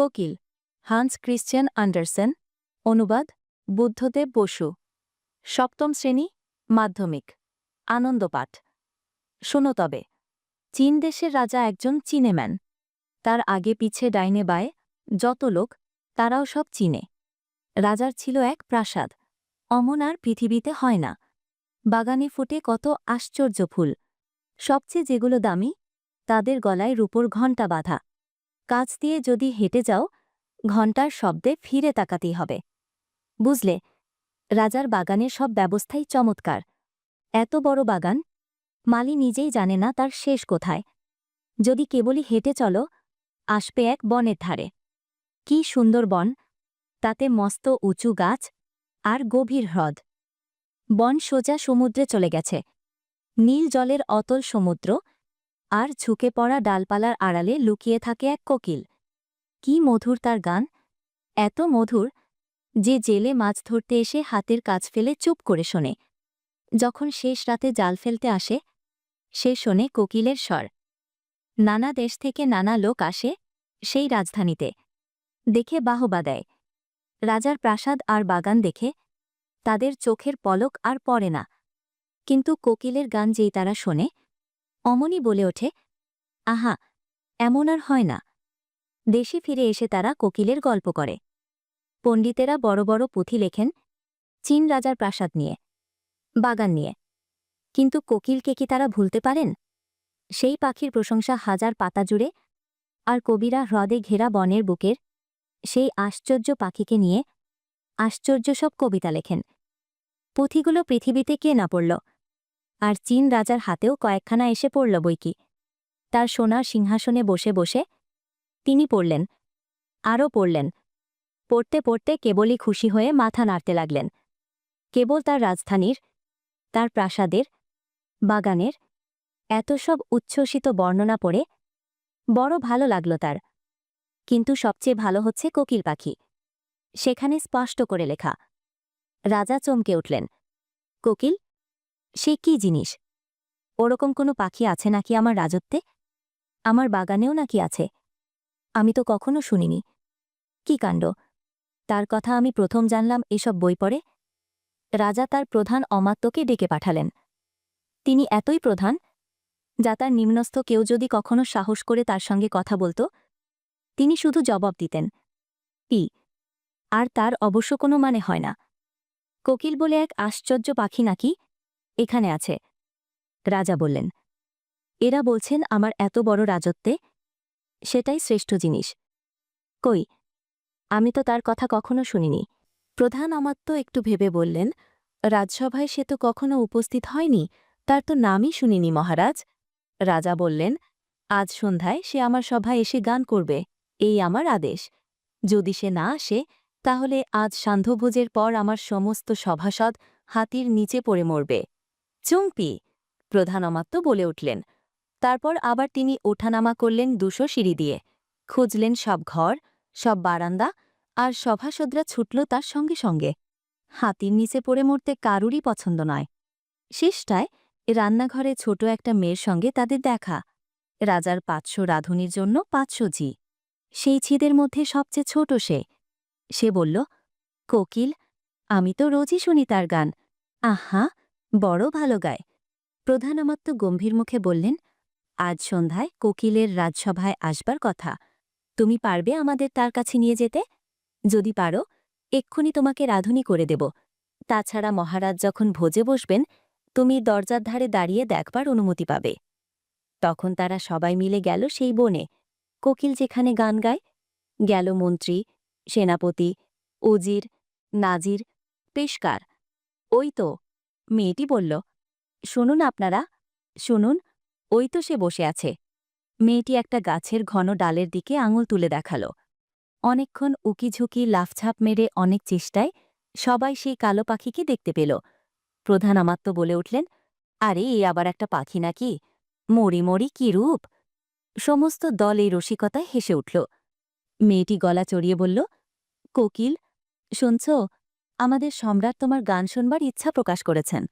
কোকিল, Hans Christian আন্ডারসেন, অনুবাদ, বুদ্ধদেব বসু। সপ্তম শ্রেণি, মাধ্যমিক, আনন্দপাঠ। শোনো তবে, চীন দেশের রাজা একজন চিনেম্যান। তার আগে পিছে ডাইনে বায়ে যত লোক, তারাও সব চিনে। রাজার ছিল এক প্রাসাদ, অমন আর পৃথিবীতে হয় না। বাগানে ফুটে কত আশ্চর্য ফুল। সবচেয়ে যেগুলো দামি, তাদের গলায় রূপোর ঘণ্টা বাঁধা। কাছ দিয়ে যদি হেঁটে যাও, ঘণ্টার শব্দে ফিরে তাকাতেই হবে। বুঝলে, রাজার বাগানের সব ব্যবস্থাই চমৎকার। এত বড় বাগান, মালি নিজেই জানে না তার শেষ কোথায়। যদি কেবলই হেঁটে চলো, আসবে এক বনের ধারে। কি সুন্দর বন, তাতে মস্ত উঁচু গাছ আর গভীর হ্রদ। বন সোজা সমুদ্রে চলে গেছে। নীল জলের অতল সমুদ্র আর ঝুঁকে পড়া ডালপালার আড়ালে লুকিয়ে থাকে এক কোকিল। কি মধুর তার গান! এত মধুর যে জেলে মাছ ধরতে এসে হাতের কাজ ফেলে চুপ করে শোনে। যখন শেষ রাতে জাল ফেলতে আসে, সে শোনে কোকিলের স্বর। নানা দেশ থেকে নানা লোক আসে সেই রাজধানীতে। দেখে বাহবা দেয়। রাজার প্রাসাদ আর বাগান দেখে তাদের চোখের পলক আর পড়ে না। কিন্তু কোকিলের গান যেই তারা শোনে অমনি বলে ওঠে, আহা, এমন আর হয় না। দেশে ফিরে এসে তারা কোকিলের গল্প করে। পণ্ডিতেরা বড় বড় পুঁথি লেখেন, চীন রাজার প্রাসাদ নিয়ে, বাগান নিয়ে। কিন্তু কোকিলকে কি তারা ভুলতে পারেন? সেই পাখির প্রশংসা হাজার পাতা জুড়ে, আর কবিরা হ্রদে ঘেরা বনের বুকের সেই আশ্চর্য পাখিকে নিয়ে আশ্চর্য সব কবিতা লেখেন। পুঁথিগুলো পৃথিবীতে কে না পড়ল? আর চীন রাজার হাতেও কয়েকখানা এসে পড়ল বইকি। তার সোনার সিংহাসনে বসে বসে তিনি পড়লেন, আরও পড়লেন। পড়তে পড়তে কেবলই খুশি হয়ে মাথা নাড়তে লাগলেন। কেবল তার রাজধানীর, তার প্রাসাদের, বাগানের এত সব উচ্ছ্বসিত বর্ণনা পড়ে বড় ভালো লাগল তার। কিন্তু সবচেয়ে ভালো হচ্ছে কোকিল পাখি। সেখানে স্পষ্ট করে লেখা, রাজা চমকে উঠলেন, কোকিল সে কি জিনিস? ওরকম কোনো পাখি আছে নাকি আমার রাজত্বে? আমার বাগানেও নাকি আছে? আমি তো কখনো শুনিনি। কি কাণ্ড? তার কথা আমি প্রথম জানলাম এসব বই পড়ে। রাজা তার প্রধান অমাত্যকে ডেকে পাঠালেন। তিনি এতই প্রধান, যা তার নিম্নস্থ কেউ যদি কখনো সাহস করে তার সঙ্গে কথা বলতো, তিনি শুধু জবাব দিতেন, পি। আর তার অবশ্য কোনো মানে হয় না। কোকিল বলে এক আশ্চর্য পাখি নাকি? এখানে আছে। রাজা বললেন, এরা বলছেন আমার এত বড় রাজত্বে সেটাই শ্রেষ্ঠ জিনিস। কই, আমি তো তার কথা কখনো শুনিনি। প্রধান আমাত্য একটু ভেবে বললেন, রাজসভায় সে তো কখনো উপস্থিত হয়নি, তার তো নামই শুনিনি মহারাজ। রাজা বললেন, আজ সন্ধ্যায় সে আমার সভায় এসে গান করবে, এই আমার আদেশ। যদি সে না আসে, তাহলে আজ সান্ধ্যভোজের পর আমার সমস্ত সভাসদ হাতির নিচে পড়ে মরবে। চুংপি প্রধান অমাত্য বলে উঠলেন। তারপর আবার তিনি ওঠানামা করলেন দুশো সিঁড়ি দিয়ে। খুঁজলেন সব ঘর, সব বারান্দা, আর সভাসদরা ছুটল তার সঙ্গে সঙ্গে। হাতির নিচে পড়ে মরতে কারুরই পছন্দ নয়। শেষটায় রান্নাঘরে ছোট একটা মেয়ের সঙ্গে তাদের দেখা। রাজার পাঁচশো রাঁধুনির জন্য পাঁচশো ঝি। সেই ছিদের মধ্যে সবচেয়ে ছোট সে। সে বলল, কোকিল, আমি তো রোজই শুনি তার গান। আহা বড় ভালো গায়। প্রধান আমাত্য গম্ভীর মুখে বললেন, আজ সন্ধ্যায় কোকিলের রাজসভায় আসবার কথা। তুমি পারবে আমাদের তার কাছে নিয়ে যেতে? যদি পারো, এক্ষুনি তোমাকে রাধুনি করে দেব। তাছাড়া মহারাজ যখন ভোজে বসবেন, তুমি দরজার ধারে দাঁড়িয়ে দেখবার অনুমতি পাবে। তখন তারা সবাই মিলে গেল সেই বনে। কোকিল যেখানে গান গায়, গেল মন্ত্রী, সেনাপতি, উজির, নাজির, পেশকার। ওই তো মেয়েটি বলল, শুনুন আপনারা, শুনুন, ওই তো সে বসে আছে। মেয়েটি একটা গাছের ঘন ডালের দিকে আঙুল তুলে দেখাল। অনেকক্ষণ উকিঝুঁকি, লাফঝাপ মেরে অনেক চেষ্টায় সবাই সেই কালো পাখিকে দেখতে পেল। প্রধান আমাত্য বলে উঠলেন, আরে, এ আবার একটা পাখি নাকি? মরি মরি, কি রূপ? সমস্ত দল এই রসিকতায় হেসে উঠল। মেয়েটি গলা চড়িয়ে বলল, কোকিল, শুনছ আমাদের সম্রাট তোমার গান শোনবার ইচ্ছা প্রকাশ করেছেন।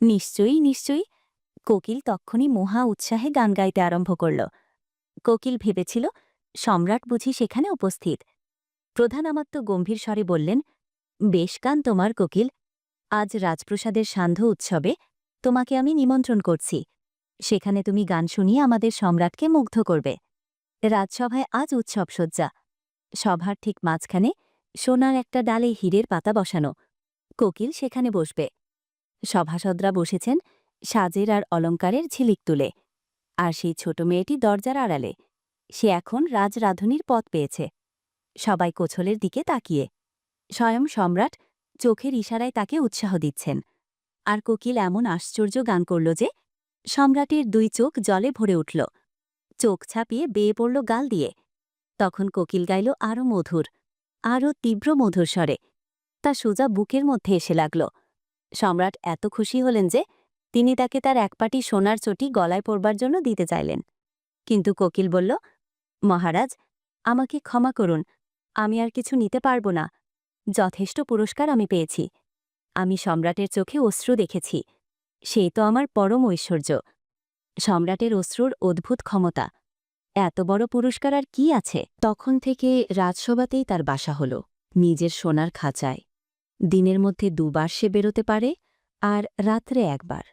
নিশ্চয়ই নিশ্চয়ই। কোকিল তক্ষণই মহা উৎসাহে গান গাইতে আরম্ভ করল। কোকিল ভেবেছিল, সম্রাট বুঝি সেখানে উপস্থিত। প্রধান আমাত্য গম্ভীর স্বরে বললেন, বেশ কান তোমার, কোকিল। আজ রাজপ্রসাদের সান্ধ্য উৎসবে তোমাকে আমি নিমন্ত্রণ করছি। সেখানে তুমি গান শুনিয়ে আমাদের সম্রাটকে মুগ্ধ করবে। রাজসভায় আজ উৎসব সজ্জা। সভার ঠিক মাঝখানে সোনার একটা ডালে হীরের পাতা বসানো। কোকিল সেখানে বসবে। সভাসদরা বসেছেন সাজের আর অলঙ্কারের ঝিলিক তুলে। আর সেই ছোট মেয়েটি দরজার আড়ালে। সে এখন রাজরাধুনির পথ পেয়েছে। সবাই কোছলের দিকে তাকিয়ে। স্বয়ং সম্রাট চোখের ইশারায় তাকে উৎসাহ দিচ্ছেন। আর কোকিল এমন আশ্চর্য গান করল যে, সম্রাটের দুই চোখ জলে ভরে উঠল। চোখ ছাপিয়ে বেয়ে পড়ল গাল দিয়ে। তখন কোকিল গাইল আরও মধুর। আরও তীব্র মধুর স্বরে। তা সোজা বুকের মধ্যে এসে লাগল। সম্রাট এত খুশি হলেন যে, তিনি তাকে তার একপাটি সোনার চটি গলায় পরবার জন্য দিতে চাইলেন। কিন্তু কোকিল বলল, মহারাজ, আমাকে ক্ষমা করুন। আমি আর কিছু নিতে পারব না। যথেষ্ট পুরস্কার আমি পেয়েছি। আমি সম্রাটের চোখে অশ্রু দেখেছি। সেই তো আমার পরম ঐশ্বর্য। সম্রাটের অশ্রুর অদ্ভুত ক্ষমতা। এত বড় পুরস্কার আর কি আছে? তখন থেকে রাজসভাতেই তার বাসা হল, নিজের সোনার খাঁচায়। দিনের মধ্যে দুবার সে বেরোতে পারে আর রাত্রে একবার।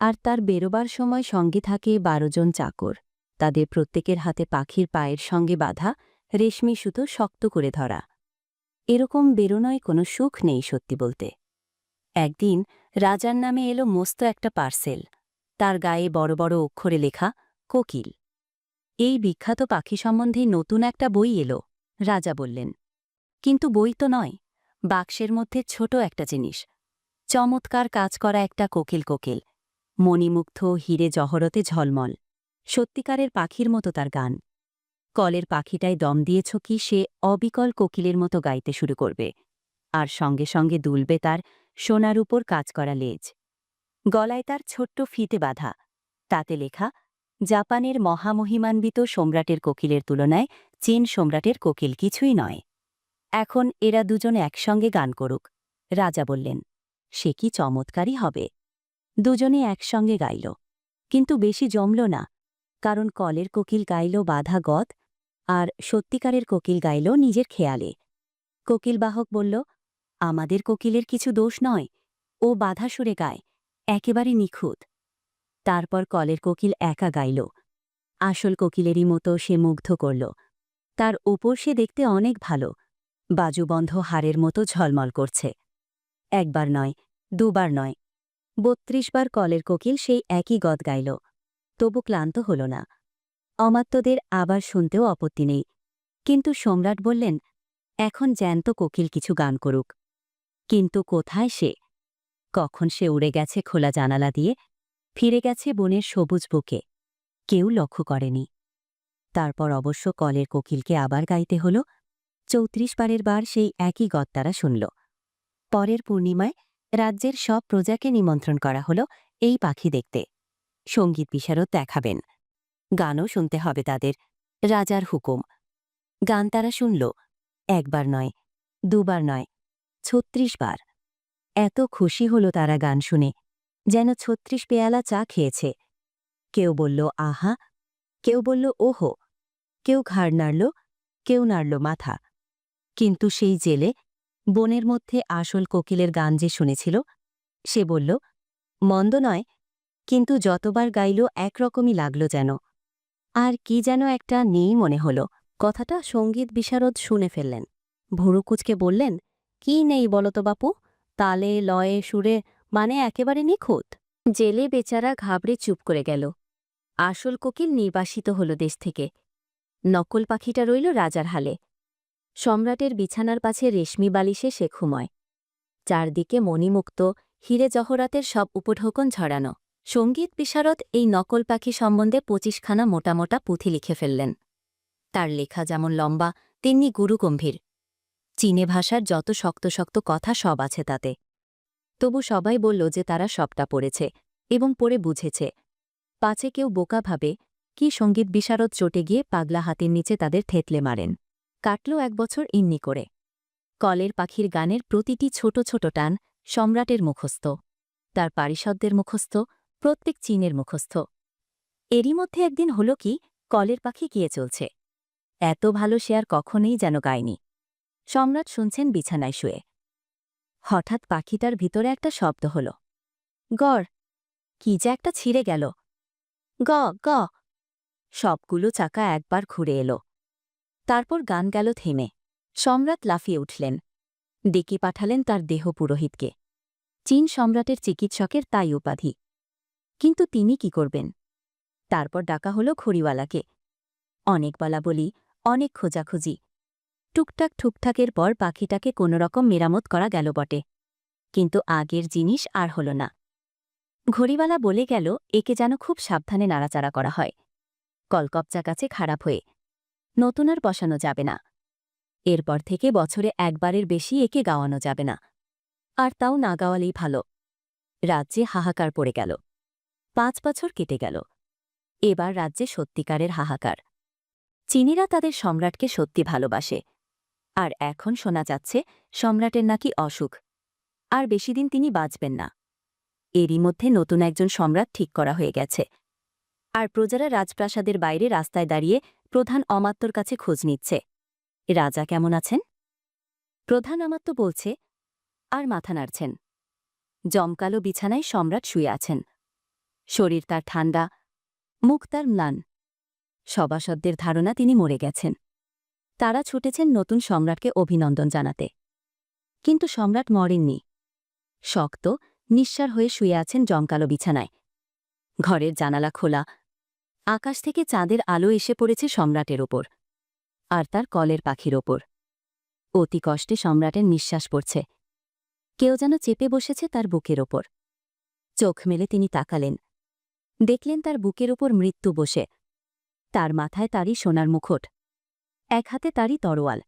আর তার বেরোবার সময় সঙ্গে থাকে বারো জন চাকর। তাদের প্রত্যেকের হাতে পাখির পায়ের সঙ্গে বাঁধা রেশমি সুতো শক্ত করে ধরা। এরকম বেরোনোয় কোনো সুখ নেই সত্যি বলতে। একদিন রাজার নামে এলো মস্ত একটা পার্সেল। তার গায়ে বড় বড় অক্ষরে লেখা, কোকিল। এই বিখ্যাত পাখি সম্বন্ধে নতুন একটা বই এলো। রাজা বললেন, কিন্তু বই তো নয়, বাক্সের মধ্যে ছোট একটা জিনিস। চমৎকার কাজ করা একটা কোকিল কোকিল, মণিমুগ্ধ হিরে জহরতে ঝলমল। সত্যিকারের পাখির মতো তার গান। কলের পাখিটায় দম দিয়েছ কি সে অবিকল কোকিলের মতো গাইতে শুরু করবে। আর সঙ্গে সঙ্গে দুলবে তার সোনার উপর কাজ করা লেজ। গলায় তার ছোট্ট ফিতে বাঁধা। তাতে লেখা জাপানের মহামহিমান্বিত সম্রাটের কোকিলের তুলনায় চীন সম্রাটের কোকিল কিছুই নয়। এখন এরা দুজন একসঙ্গে গান করুক, রাজা বললেন। সে কি চমৎকারই হবে। দুজনে একসঙ্গে গাইল। কিন্তু বেশি জমল না, কারণ কলের কোকিল গাইল বাধা গদ, আর সত্যিকারের কোকিল গাইল নিজের খেয়ালে। কোকিলবাহক বলল, আমাদের কোকিলের কিছু দোষ নয়। ও বাধা সুরে গায়, একেবারে নিখুঁত। তারপর কলের কোকিল একা গাইল। আসল কোকিলেরই মতো সে মুগ্ধ করল। তার ওপর সে দেখতে অনেক ভালো। বাজুবন্ধ হাড়ের মতো ঝলমল করছে। একবার নয়, দুবার নয়। বত্রিশ বার কলের কোকিল সেই একই গদ গাইল। তবু ক্লান্ত হল না। অমাত্যদের আবার শুনতেও আপত্তি নেই। কিন্তু সম্রাট বললেন, এখন জ্যান্ত কোকিল কিছু গান করুক। কিন্তু কোথায় সে? কখন সে উড়ে গেছে খোলা জানালা দিয়ে? ফিরে গেছে বনের সবুজ বুকে। কেউ লক্ষ্য করেনি। তারপর অবশ্য কলের কোকিলকে আবার গাইতে হল। চৌত্রিশ বারের বার সেই একই গত্তারা শুনল। পরের পূর্ণিমায় রাজ্যের সব প্রজাকে নিমন্ত্রণ করা হল এই পাখি দেখতে। সংগীত বিশারদ দেখাবেন। গানও শুনতে হবে তাদের। রাজার হুকুম। গান তারা শুনল। একবার নয়, দুবার নয়, ছত্রিশ বার। এত খুশি হল তারা গান শুনে। যেন ছত্রিশ পেয়ালা চা খেয়েছে। কেউ বলল, আহা! কেউ বলল, ওহো! কেউ ঘাড় নাড়ল, কেউ নাড়ল মাথা। কিন্তু সেই জেলে বনের মধ্যে আসল কোকিলের গান যে শুনেছিল, সে বলল, মন্দ নয়, কিন্তু যতবার গাইল একরকমই লাগল যেন। আর কি যেন একটা নেই মনে হল। কথাটা সংগীত বিশারদ শুনে ফেললেন। ভুরুকুচকে বললেন, কি নেই বলো তো বাপু? তালে, লয়ে, সুরে মানে একেবারে নিখুঁত। জেলে বেচারা ঘাবড়ে চুপ করে গেল। আসল কোকিল নির্বাসিত হল দেশ থেকে। নকল পাখিটা রইল রাজার হালে। সম্রাটের বিছানার পাছে রেশমি বালিশে সে ঘুময়। চারদিকে মণিমুক্ত, হিরে জহরাতের সব উপঢৌকন ঝরানো। সংগীত বিশারদ এই নকল পাখি সম্বন্ধে পঁচিশখানা মোটা মোটা পুঁথি লিখে ফেললেন। তার লেখা যেমন লম্বা, তেমনি গুরুগম্ভীর। চীনে ভাষার যত শক্ত শক্ত কথা সব আছে তাতে। তবু সবাই বলল যে তারা সবটা পড়েছে এবং পড়ে বুঝেছে। পাছে কেউ বোকা ভাবে, কি সংগীত বিশারদ চটে গিয়ে পাগলা হাতের নিচে তাদের থেতলে মারেন। কাটল এক বছর ইন্নি করে। কলের পাখির গানের প্রতিটি ছোট ছোট টান সম্রাটের মুখস্থ, তার পারিষদদের মুখস্থ, প্রত্যেক চীনের মুখস্থ। এরই মধ্যে একদিন হল কি, কলের পাখি গিয়ে চলছে। এত ভালো সে আর কখনোই যেন গায়নি। সম্রাট শুনছেন বিছানায় শুয়ে। হঠাৎ পাখিটার ভিতরে একটা শব্দ হল। গড়, কি যে একটা ছিঁড়ে গেল। গ গ। সবগুলো চাকা একবার ঘুরে এলো। তারপর গান গেল থেমে। সম্রাট লাফিয়ে উঠলেন। ডেকে পাঠালেন তার দেহ পুরোহিতকে। চীন সম্রাটের চিকিৎসকের তাই উপাধি। কিন্তু তিনি কি করবেন? তারপর ডাকা হল খড়িওয়ালাকে অনেক বলা বলি, অনেক খোঁজাখুঁজি। টুকটাক ঠুকঠাকের পর পাখিটাকে কোনোরকম মেরামত করা গেল বটে। কিন্তু আগের জিনিস আর হল না। ঘড়িওয়ালা বলে গেল, একে যেন খুব সাবধানে নাড়াচাড়া করা হয়। কলকবচা কাছে খারাপ হয়ে। নতুন আর বসানো যাবে না। এরপর থেকে বছরে একবারের বেশি একে গাওয়ানো যাবে না। আর তাও না গাওয়ালেই ভালো। রাজ্যে হাহাকার পড়ে গেল। পাঁচ বছর কেটে গেল। এবার রাজ্যে সত্যিকারের হাহাকার। চীনিরা তাদের সম্রাটকে সত্যি ভালোবাসে। আর এখন শোনা যাচ্ছে, সম্রাটের নাকি অসুখ। আর বেশিদিন তিনি বাঁচবেন না। এরই মধ্যে নতুন একজন সম্রাট ঠিক করা হয়ে গেছে। আর প্রজারা রাজপ্রাসাদের বাইরে রাস্তায় দাঁড়িয়ে প্রধান অমাত্যর কাছে খোঁজ নিচ্ছে। রাজা কেমন আছেন? প্রধান অমাত্য বলছে, আর মাথা নাড়ছেন। জমকালো বিছানায় সম্রাট শুয়ে আছেন। শরীর তার ঠান্ডা, মুখ তার ম্লান। সভাসদদের ধারণা তিনি মরে গেছেন। তারা ছুটেছেন নতুন সম্রাটকে অভিনন্দন জানাতে। কিন্তু সম্রাট মরেননি। শক্ত নিঃসার হয়ে শুয়ে আছেন জমকালো বিছানায়। ঘরের জানালা খোলা। আকাশ থেকে চাঁদের আলো এসে পড়েছে সম্রাটের ওপর। আর তার কলের পাখির ওপর। অতি কষ্টে সম্রাটের নিঃশ্বাস পড়ছে। কেউ যেন চেপে বসেছে তার বুকের ওপর। চোখ মেলে তিনি তাকালেন। দেখলেন তার বুকের ওপর মৃত্যু বসে। তার মাথায় তারই সোনার মুখট। এক হাতে তারই তরোয়াল,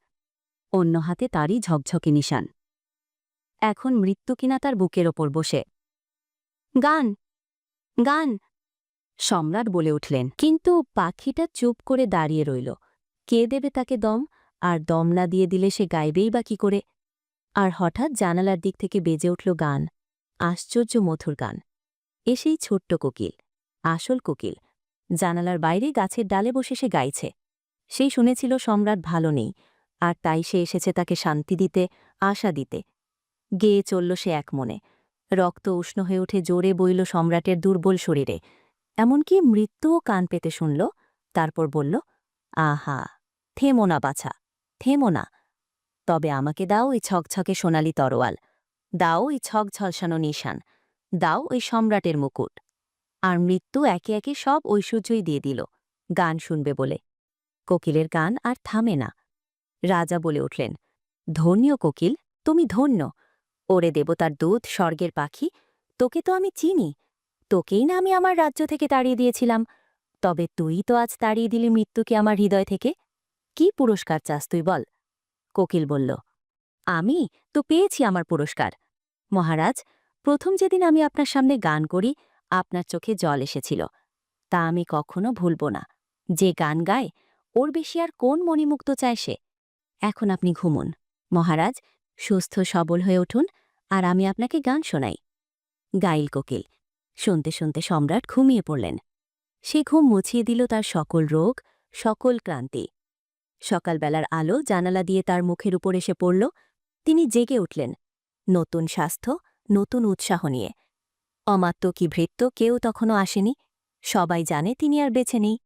অন্য হাতে তারই ঝকঝকে নিশান। এখন মৃত্যু কিনা তার বুকের ওপর বসে। গান গান, সম্রাট বলে উঠলেন। কিন্তু পাখিটা চুপ করে দাঁড়িয়ে রইল। কে দেবে তাকে দম? আর দম না দিয়ে দিলে সে গাইবেই বা কি করে? আর হঠাৎ জানালার দিক থেকে বেজে উঠল গান, আশ্চর্য মধুর গান। এসেই ছোট্ট কোকিল, আসল কোকিল। জানালার বাইরে গাছের ডালে বসে সে গাইছে। সেই শুনেছিল সম্রাট ভালো নেই, আর তাই সে এসেছে তাকে শান্তি দিতে, আশা দিতে। গেয়ে চলল সে এক মনে। রক্ত উষ্ণ হয়ে উঠে জোরে বইল সম্রাটের দুর্বল শরীরে। এমনকি মৃত্যুও কান পেতে শুনল, তারপর বলল, আহা, থেমো না বাছা, থেমো না। তবে আমাকে দাও ওই ছকছকে সোনালি তরোয়াল, দাও ওই ছক ঝলসানো নিশান, দাও ওই সম্রাটের মুকুট। আর মৃত্যু একে একে সব ঐশ্বর্যই দিয়ে দিল, গান শুনবে বলে। কোকিলের গান আর থামে না। রাজা বলে উঠলেন ধন্য কোকিল, তুমি ধন্য। ওরে দেবতার দুধ স্বর্গের পাখি, তোকে তো আমি চিনি। তোকেই না আমি আমার রাজ্য থেকে তাড়িয়ে দিয়েছিলাম। তবে তুই তো আজ তাড়িয়ে দিলি মৃত্যুকে আমার হৃদয় থেকে। কি পুরস্কার চাস তুই বল? কোকিল বলল, আমি তো পেয়েছি আমার পুরস্কার। মহারাজ, প্রথম যেদিন আমি আপনার সামনে গান করি, আপনার চোখে জল এসেছিল। তা আমি কখনো ভুলব না। যে গান গায় ওর বেশি আর কোন মণিমুক্ত চায় সে? এখন আপনি ঘুমুন। মহারাজ, সুস্থ সবল হয়ে উঠুন, আর আমি আপনাকে গান শোনাই। গাইল কোকিল, শুনতে শুনতে সম্রাট ঘুমিয়ে পড়লেন। সে ঘুম মুছিয়ে দিল তার সকল রোগ, সকল ক্রান্তি সকালবেলার আলো জানালা দিয়ে তার মুখের উপর এসে পড়ল। তিনি জেগে উঠলেন। নতুন স্বাস্থ্য, নতুন উৎসাহ নিয়ে। অমাত্য কি ভৃত্য কেউ তখনও আসেনি। সবাই জানে তিনি আর বেছে নেই।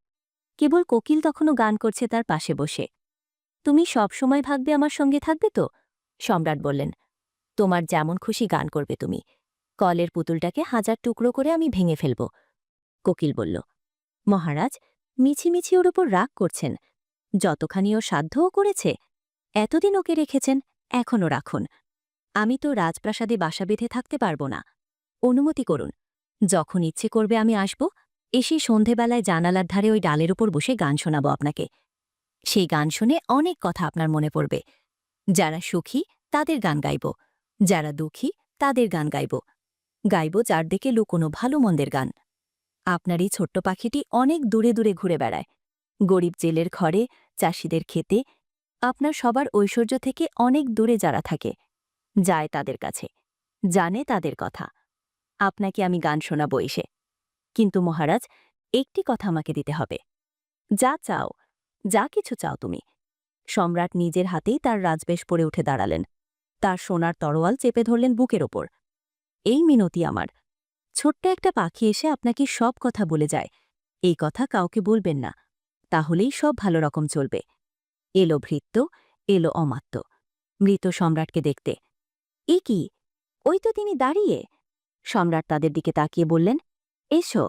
কেবল কোকিল তখনও গান করছে তার পাশে বসে। তুমি সব সময় ভাববে আমার সঙ্গে থাকবে তো? সম্রাট বললেন। তোমার যেমন খুশি গান করবে তুমি। কলের পুতুলটাকে হাজার টুকরো করে আমি ভেঙে ফেলব। কোকিল বলল। মহারাজ, মিছিমিছি ওর ওপর রাগ করছেন। যতখানি ও সাধ্যও করেছে, এতদিন ওকে রেখেছেন, এখনও রাখুন। আমি তো রাজপ্রাসাদে বাসা বেঁধে থাকতে পারব না। অনুমতি করুন। যখন ইচ্ছে করবে আমি আসব। এসে সন্ধেবেলায় জানালার ধারে ওই ডালের উপর বসে গান শোনাব আপনাকে। সেই গান শুনে অনেক কথা আপনার মনে পড়বে। যারা সুখী, তাদের গান গাইব। যারা দুঃখী, তাদের গান গাইব। গাইব চারদিকে লুকোনো ভালো মন্দের গান। আপনার এই ছোট্ট পাখিটি অনেক দূরে দূরে ঘুরে বেড়ায়। গরিব জেলের ঘরে, চাষিদের খেতে, আপনার সবার ঐশ্বর্য থেকে অনেক দূরে যারা থাকে, যায় তাদের কাছে, জানে তাদের কথা। আপনাকে আমি গান শোনাবো এসে। কিন্তু মহারাজ, একটি কথা আমাকে দিতে হবে। যা চাও, যা কিছু চাও তুমি। সম্রাট নিজের হাতেই তার রাজবেশ পরে উঠে দাঁড়ালেন। তার সোনার তরোয়াল চেপে ধরলেন বুকের ওপর। এই মিনতি আমার। ছোট্ট একটা পাখি এসে আপনাকে সব কথা বলে যায়। এই কথা কাউকে বলবেন না। তাহলেই সব ভালো রকম চলবে। এলো ভৃত্য, এলো অমাত্য। মৃত সম্রাটকে দেখতে। এ কি? ওই তো তিনি দাঁড়িয়ে। সম্রাট তাদের দিকে তাকিয়ে বললেন এসো